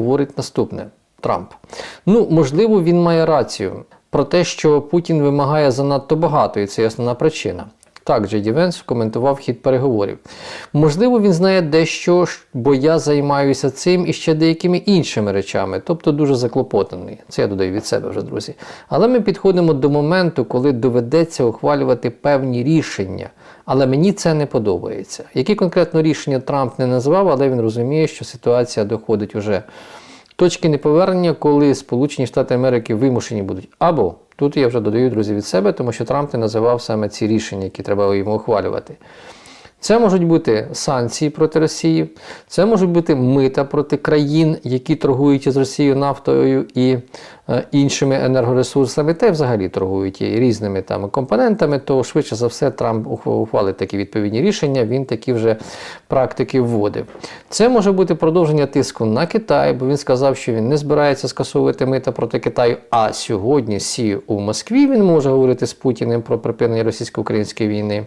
говорить наступне: Трамп. Ну, можливо, він має рацію про те, що Путін вимагає занадто багато, і це основна причина. Так, Джеді Венс коментував хід переговорів. Можливо, він знає дещо, бо я займаюся цим і ще деякими іншими речами, тобто дуже заклопотаний. Це я додаю від себе вже, друзі. Але ми підходимо до моменту, коли доведеться ухвалювати певні рішення. Але мені це не подобається. Які конкретно рішення Трамп не назвав, але він розуміє, що ситуація доходить уже точки неповернення, коли Сполучені Штати Америки вимушені будуть. Або тут я вже додаю друзі від себе, тому що Трамп не називав саме ці рішення, які треба йому ухвалювати. Це можуть бути санкції проти Росії, це можуть бути мита проти країн, які торгують із Росією нафтою і е, іншими енергоресурсами, та й взагалі торгують і різними там компонентами, то швидше за все Трамп ух- ухвалить такі відповідні рішення, він такі вже практики вводив. Це може бути продовження тиску на Китай, бо він сказав, що він не збирається скасовувати мита проти Китаю. А сьогодні сі у Москві він може говорити з Путіним про припинення російсько-української війни.